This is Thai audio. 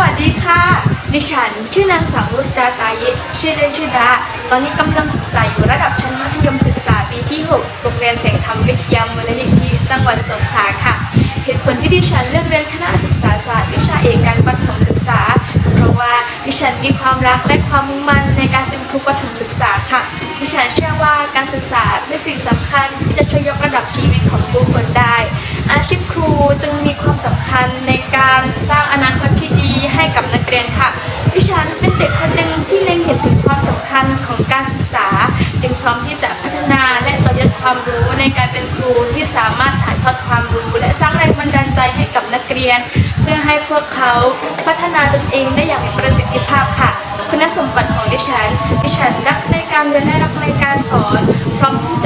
วัสดีค่ะ ดิฉัน ชื่อนางสาวรุตดาตาเยะชื่อเล่นชื่อดา ตอนนี้กำลังศึกษาอยู่ระดับชั้นมัธยมศึกษาปีที่ 6 โรงเรียนแสงธรรมวิทยามูลนิธิจังหวัดสงขลาค่ะ เหตุผลที่ดิฉันเลือกเรียนคณะศึกษาศาสตร์วิชาเอกการประถมศึกษา เพราะว่าดิฉันมีความรักและความมุ่งมั่นในการเป็นครูประถมศึกษาค่ะ ดิฉันเชื่อว่าการศึกษาเป็นสิ่งสำคัญที่จะช่วยยกระดับชีวิตของผู้คนได้ อาชีพครูจึงมีความสำคัญใน ที่เล็งเห็นถึงความสำคัญของการศึกษา จึงพร้อมที่จะพัฒนาและต่อยอดความรู้ในการเป็นครูที่สามารถถ่ายทอดความรู้ และสร้างแรงบันดาลใจให้กับนักเรียน เพื่อให้พวกเขาพัฒนาตนเองได้อย่างมีประสิทธิภาพค่ะ คุณสมบัติของดิฉัน ดิฉันรักในการเรียนและรักในการสอน พร้อมที่จะ